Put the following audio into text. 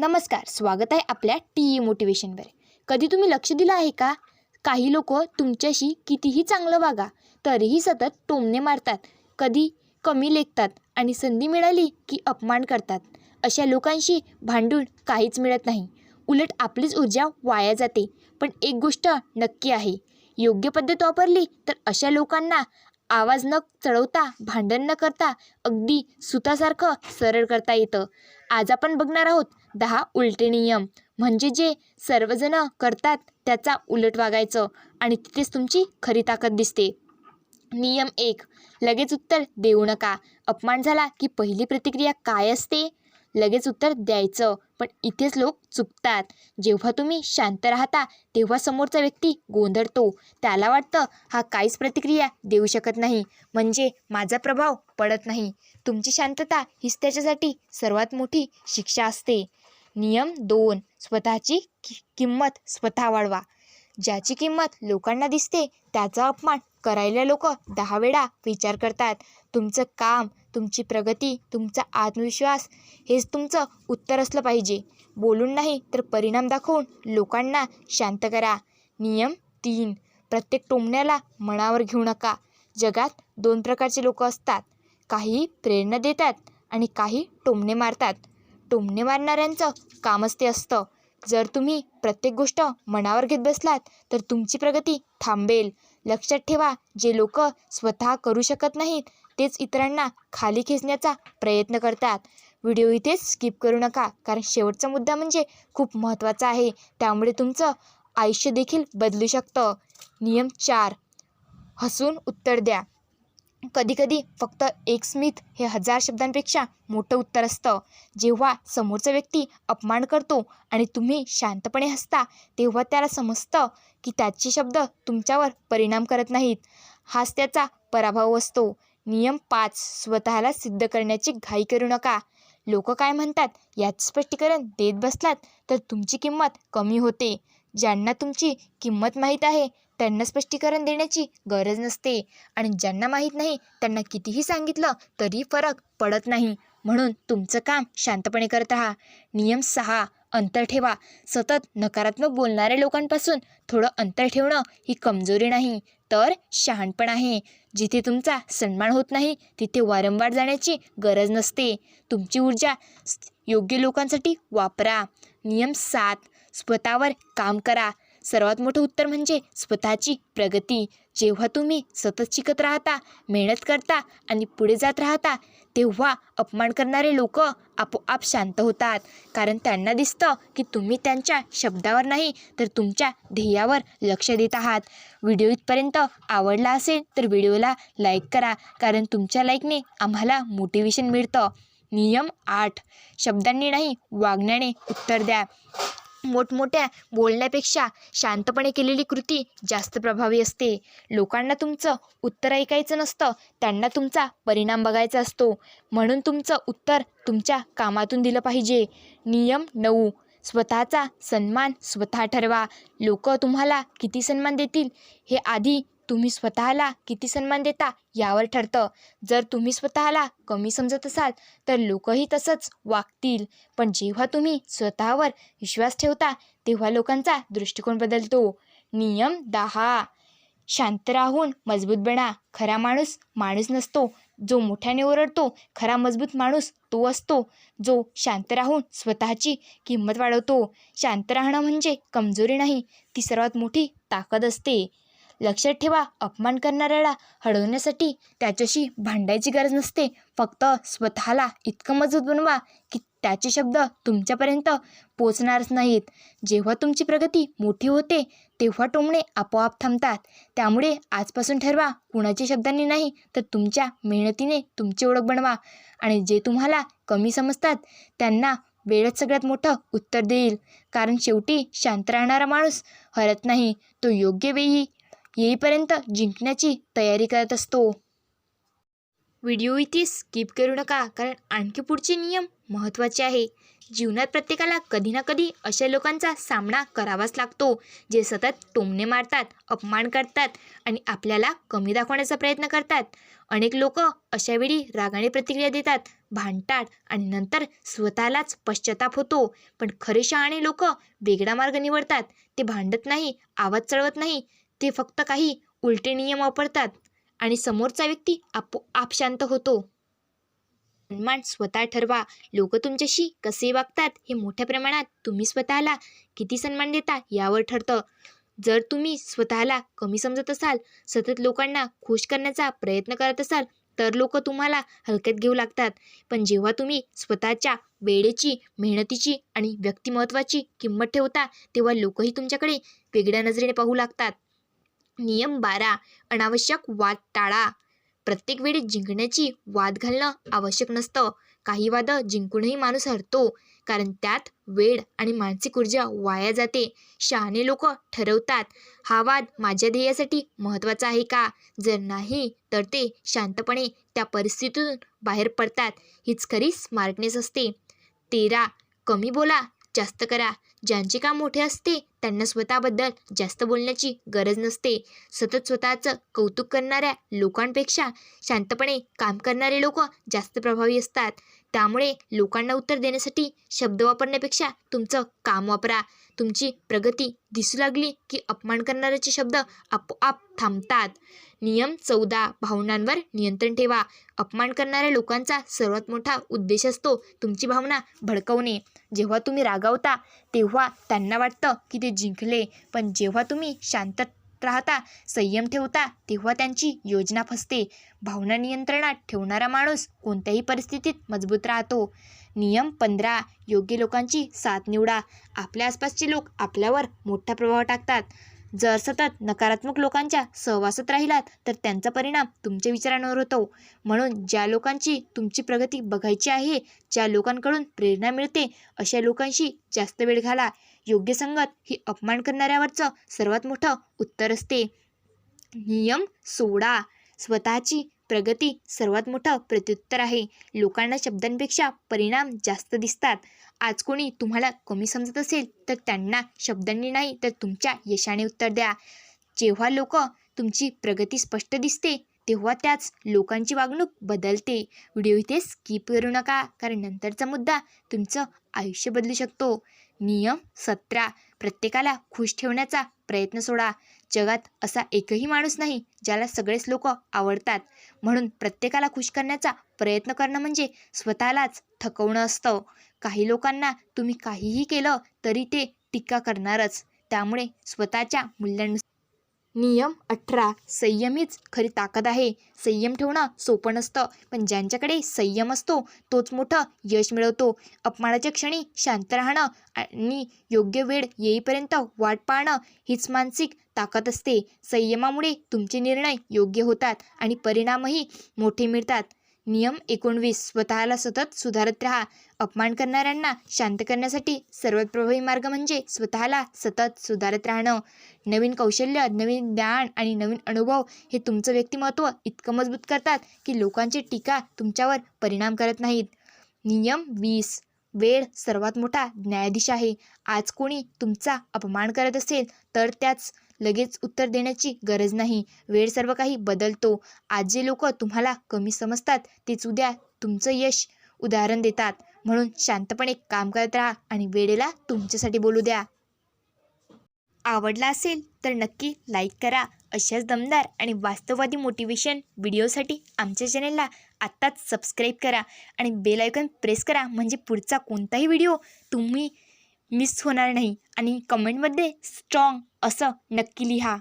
नमस्कार स्वागत आहे आपल्या टी ई मोटिवेशनवर कधी तुम्ही लक्ष दिलं आहे का? काही लोक तुमच्याशी कितीही चांगलं वागा तरीही सतत टोमणे मारतात. कधी कमी लेखतात आणि संधी मिळाली की अपमान करतात. अशा लोकांशी भांडून काहीच मिळत नाही. उलट आपलीच ऊर्जा वाया जाते. पण एक गोष्ट नक्की आहे. योग्य पद्धत वापरली तर अशा लोकांना आवाज न चढवता भांडण न करता अगदी सुतासारखं सरळ करता येतं. आज आपण बघणार आहोत दहा उलटे नियम. म्हणजे जे सर्वजण करतात त्याचा उलट वागायचं आणि तिथेच तुमची खरी ताकद दिसते. नियम एक. लगेच उत्तर देऊ नका. अपमान झाला की पहिली प्रतिक्रिया काय असते? लगेच उत्तर द्यायचं. पण इथेच लोक चुकतात जेव्हा तुम्ही शांत राहता तेव्हा समोरचा व्यक्ती गोंधळतो. त्याला वाटतं हा काहीच प्रतिक्रिया देऊ शकत नाही. म्हणजे माझा प्रभाव पडत नाही. तुमची शांतता हीच त्याच्यासाठी सर्वात मोठी शिक्षा असते. नियम दोन. स्वतःची कि किंमत स्वतः वाढवा. ज्याची किंमत लोकांना दिसते त्याचा अपमान करायला लोक दहा वेळा विचार करतात. तुमचं काम तुमची प्रगती तुमचा आत्मविश्वास हेच तुमचं उत्तर असलं पाहिजे. बोलून नाही तर परिणाम दाखवून लोकांना शांत करा. नियम तीन. प्रत्येक टोमण्याला मनावर घेऊ नका. जगात दोन प्रकारचे लोक असतात. काही प्रेरणा देतात आणि काही टोमणे मारतात. टोमणे मारणाऱ्यांचं कामच ते असतं. जर तुम्ही प्रत्येक गोष्ट मनावर घेत बसलात तर तुमची प्रगती थांबेल. लक्षात ठेवा जे लोक स्वतः करू शकत नाहीत तेच इतरांना खाली खेचण्याचा प्रयत्न करतात. व्हिडिओ इथेच स्किप करू नका कारण शेवटचा मुद्दा म्हणजे खूप महत्त्वाचा आहे. त्यामुळे तुमचं आयुष्य देखील बदलू शकतं. नियम चार. हसून उत्तर द्या. कधीकधी फक्त एक स्मित हे हजार शब्दांपेक्षा मोठं उत्तर असतं. जेव्हा समोरचा व्यक्ती अपमान करतो आणि तुम्ही शांतपणे हसता तेव्हा त्याला समजतं की त्याचे शब्द तुमच्यावर परिणाम करत नाहीत. हाच त्याचा पराभव असतो. नियम पाच स्वतःला सिद्ध करण्याची घाई करू नका. लोक काय म्हणतात याचं स्पष्टीकरण देत बसलात तर तुमची किंमत कमी होते. ज्यांना तुमची किंमत माहीत आहे त्यांना स्पष्टीकरण देण्याची गरज नसते. आणि ज्यांना माहीत नाही त्यांना कितीही सांगितलं तरी फरक पडत नाही. म्हणून तुमचं काम शांतपणे करत राहा. नियम सहा अंतर ठेवा. सतत नकारात्मक बोलणाऱ्या लोकांपासून थोडं अंतर ठेवणं ही कमजोरी नाही तर शहाणपण आहे. जिथे तुमचा सन्मान होत नाही तिथे वारंवार जाण्याची गरज नसते. तुमची ऊर्जा योग्य लोकांसाठी वापरा. नियम सात स्वतःवर काम करा. सर्वात मोठं उत्तर म्हणजे स्वतःची प्रगती. जेव्हा तुम्ही सतत शिकत राहता मेहनत करता आणि पुढे जात राहता तेव्हा अपमान करणारे लोक आपोआप शांत होतात. कारण त्यांना दिसतं की तुम्ही त्यांच्या शब्दावर नाही तर तुमच्या ध्येयावर लक्ष देत आहात. व्हिडिओ इथपर्यंत आवडला असेल तर व्हिडिओला लाईक करा कारण तुमच्या लाईकने आम्हाला मोटिवेशन मिळतं. नियम आठ. शब्दांनी नाही वागण्याने उत्तर द्या. मोठमोठ्या बोलण्यापेक्षा शांतपणे केलेली कृती जास्त प्रभावी असते. लोकांना तुमचं उत्तर ऐकायचं नसतं त्यांना तुमचा परिणाम बघायचा असतो. म्हणून तुमचं उत्तर तुमच्या कामातून दिलं पाहिजे. नियम नऊ. स्वतःचा सन्मान स्वतः ठरवा. लोक तुम्हाला किती सन्मान देतील हे आधी तुम्ही स्वतःला किती सन्मान देता यावर ठरतं. जर तुम्ही स्वतःला कमी समजत असाल तर लोकही तसंच वागतील. पण जेव्हा तुम्ही स्वतःवर विश्वास ठेवता तेव्हा लोकांचा दृष्टिकोन बदलतो. नियम दहा. शांत राहून मजबूत बना. खरा माणूस माणूस नसतो. जो मोठ्याने ओरडतो खरा मजबूत माणूस तो असतो. जो शांत राहून स्वतःची किंमत वाढवतो. शांत राहणं म्हणजे कमजोरी नाही ती सर्वात मोठी ताकद असते. लक्षात ठेवा अपमान करणाऱ्याला हळवण्यासाठी त्याच्याशी भांडायची गरज नसते. फक्त स्वतःला इतकं मजबूत बनवा की त्याचे शब्द तुमच्यापर्यंत पोचणारच नाहीत. जेव्हा तुमची प्रगती मोठी होते तेव्हा टोमणे आपोआप थांबतात. त्यामुळे आजपासून ठरवा कुणाच्या शब्दांनी नाही तर तुमच्या मेहनतीने तुमची ओळख बनवा. आणि जे तुम्हाला कमी समजतात त्यांना वेळच सगळ्यात मोठं उत्तर देईल. कारण शेवटी शांत राहणारा माणूस हरत नाही तो योग्य वेळी येईपर्यंत जिंकण्याची तयारी करत असतो. व्हिडिओ इथे स्किप करू नका कारण आणखी पुढचे नियम महत्त्वाचे आहे. जीवनात प्रत्येकाला कधी ना कधी अशा लोकांचा सामना करावाच लागतो जे सतत टोमणे मारतात अपमान करतात आणि आपल्याला कमी दाखवण्याचा प्रयत्न करतात. अनेक लोक अशावेळी रागाने प्रतिक्रिया देतात भांडतात आणि नंतर स्वतःलाच पश्चाताप होतो. पण खरे शहाणे लोक वेगळा मार्ग निवडतात. ते भांडत नाही आवाज चढवत नाही. ते फक्त काही उलटे नियम वापरतात आणि समोरचा व्यक्ती आपोआप शांत होतो. सन्मान स्वतः ठरवा लोक तुमच्याशी कसे वागतात हे मोठ्या प्रमाणात तुम्ही स्वतःला किती सन्मान देता यावर ठरतं. जर तुम्ही स्वतःला कमी समजत असाल सतत लोकांना खुश करण्याचा प्रयत्न करत असाल तर लोक तुम्हाला हलक्यात घेऊ लागतात. पण जेव्हा तुम्ही स्वतःच्या वेळेची मेहनतीची आणि व्यक्तिमत्वाची किंमत ठेवता तेव्हा लोकही तुमच्याकडे वेगळ्या नजरेने पाहू लागतात. नियम बारा अनावश्यक वाद टाळा. प्रत्येक वेळी जिंकण्याची वाद घालणं आवश्यक नसतं. काही वाद जिंकूनही माणूस हरतो कारण त्यात वेळ आणि मानसिक ऊर्जा वाया जाते. शहाणे लोक ठरवतात हा वाद माझ्या ध्येयासाठी महत्त्वाचा आहे का? जर नाही तर ते शांतपणे त्या परिस्थितीतून बाहेर पडतात. हीच खरी स्मार्टनेस असते. तेरा कमी बोला जास्त करा. ज्यांचे काम मोठे असते त्यांना स्वतःबद्दल जास्त बोलण्याची गरज नसते. सतत स्वतःचं कौतुक करणाऱ्या लोकांपेक्षा शांतपणे काम करणारे लोक जास्त प्रभावी असतात. त्यामुळे लोकांना उत्तर देण्यासाठी शब्द वापरण्यापेक्षा तुमचं काम वापरा. तुमची प्रगती दिसू लागली की अपमान करणाऱ्याचे शब्द आपोआप थांबतात. नियम चौदा भावनांवर नियंत्रण ठेवा. अपमान करणाऱ्या लोकांचा सर्वात मोठा उद्देश असतो तुमची भावना भडकवणे. जेव्हा तुम्ही रागावता तेव्हा त्यांना वाटतं की ते जिंकले. पण जेव्हा तुम्ही शांत राहता संयम ठेवता तेव्हा त्यांची योजना फसते. भावना नियंत्रणात ठेवणारा माणूस कोणत्याही परिस्थितीत मजबूत राहतो. नियम पंधरा योग्य लोकांची साथ निवडा. आपल्या आसपासचे लोक आपल्यावर मोठा प्रभाव टाकतात. जर सतत नकारात्मक लोकांच्या सहवासात राहिलात तर त्यांचा परिणाम तुमच्या विचारांवर होतो. म्हणून ज्या लोकांची तुमची प्रगती बघायची आहे ज्या लोकांकडून प्रेरणा मिळते. अशा लोकांशी जास्त वेळ घाला. योग्य संगत ही अपमान करणाऱ्यावरचं सर्वात मोठं उत्तर असते. नियम सोडा. स्वतःची प्रगती सर्वात मोठं प्रत्युत्तर आहे. लोकांना शब्दांपेक्षा परिणाम जास्त दिसतात. आज कोणी तुम्हाला कमी समजत असेल तर त्यांना शब्दांनी नाही तर तुमच्या यशाने उत्तर द्या. जेव्हा लोक तुमची प्रगती स्पष्ट दिसते तेव्हा त्याच लोकांची वागणूक बदलते. व्हिडिओ इथे स्किप करू नका कारण नंतरचा मुद्दा तुमचं आयुष्य बदलू शकतो. नियम सतरा प्रत्येकाला खुश ठेवण्याचा प्रयत्न सोडा. जगात असा एकही माणूस नाही ज्याला सगळेच लोक आवडतात. म्हणून प्रत्येकाला खुश करण्याचा प्रयत्न करणं म्हणजे स्वतःलाच थकवणं असतं. काही लोकांना तुम्ही काहीही केलं तरी ते टीका करणारच. त्यामुळे स्वतःच्या मूल्यांनुसार नियम अठरा. संयम हीच खरी ताकद आहे. संयम ठेवणं सोपं नसतं. पण ज्यांच्याकडे संयम असतो तोच मोठं यश मिळवतो. अपमानाच्या क्षणी शांत राहणं आणि योग्य वेळ येईपर्यंत वाट पाहणं हीच मानसिक ताकद असते. संयमामुळे तुमचे निर्णय योग्य होतात आणि परिणामही मोठे मिळतात. नियम एकोणवीस. स्वतःला सतत सुधारत राहा. अपमान करणाऱ्यांना शांत करण्यासाठी सर्वात प्रभावी मार्ग म्हणजे स्वतःला सतत सुधारत राहणं. नवीन कौशल्य नवीन ज्ञान आणि नवीन अनुभव हे तुमचं व्यक्तिमत्व इतकं मजबूत करतात की लोकांची टीका तुमच्यावर परिणाम करत नाहीत. नियम वीस. वेळ सर्वात मोठा न्यायाधीश आहे. आज कोणी तुमचा अपमान करत असेल तर त्याच लगेच उत्तर देण्याची गरज नाही. वेळ सर्व काही बदलतो. आज जे लोक तुम्हाला कमी समजतात तेच उद्या तुमचं यश उदाहरण देतात. म्हणून शांतपणे काम करत राहा आणि वेळेला तुमच्यासाठी बोलू द्या. आवडला असेल तर नक्की लाईक करा. अशाच दमदार आणि वास्तववादी मोटिवेशन व्हिडिओसाठी आमच्या चॅनेलला आत्ताच सबस्क्राईब करा आणि बेल प्रेस करा म्हणजे पुढचा कोणताही व्हिडिओ तुम्ही मिस होणार नाही. आणि कमेंटमध्ये स्ट्रॉंग असं नक्की लिहा.